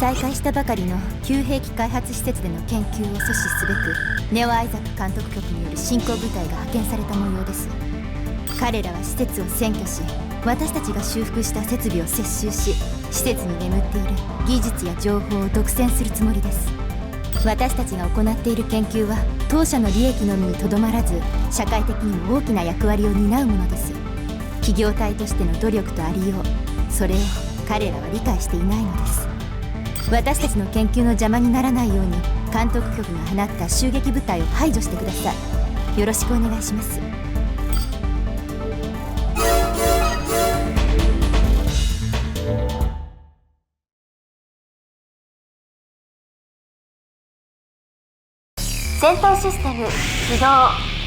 再開したばかりの旧兵器開発施設での研究を阻止すべくネオ・アイザック監督局による進行部隊が派遣された模様です。彼らは施設を占拠し私たちが修復した設備を接収し施設に眠っている技術や情報を独占するつもりです。私たちが行っている研究は当社の利益のみにとどまらず社会的にも大きな役割を担うものです。企業体としての努力とありよう。それを彼らは理解していないのです。私たちの研究の邪魔にならないように監督局が放った襲撃部隊を排除してください。よろしくお願いします。戦闘システム起動。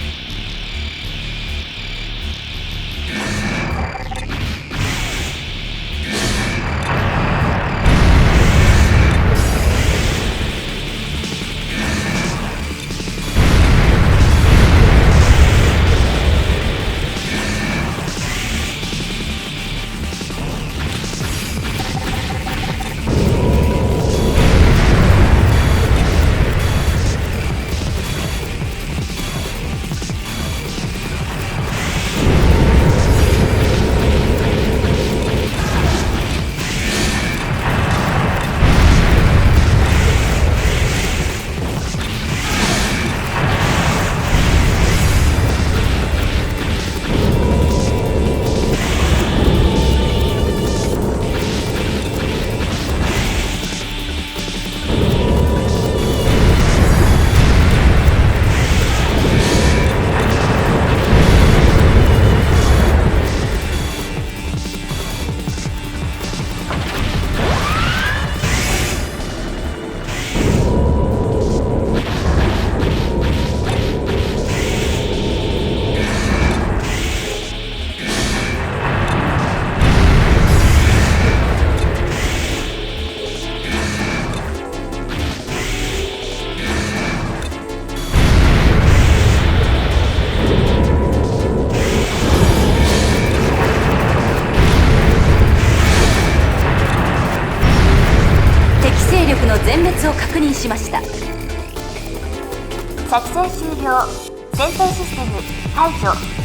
全滅を確認しました。作戦終了。戦闘システム解除。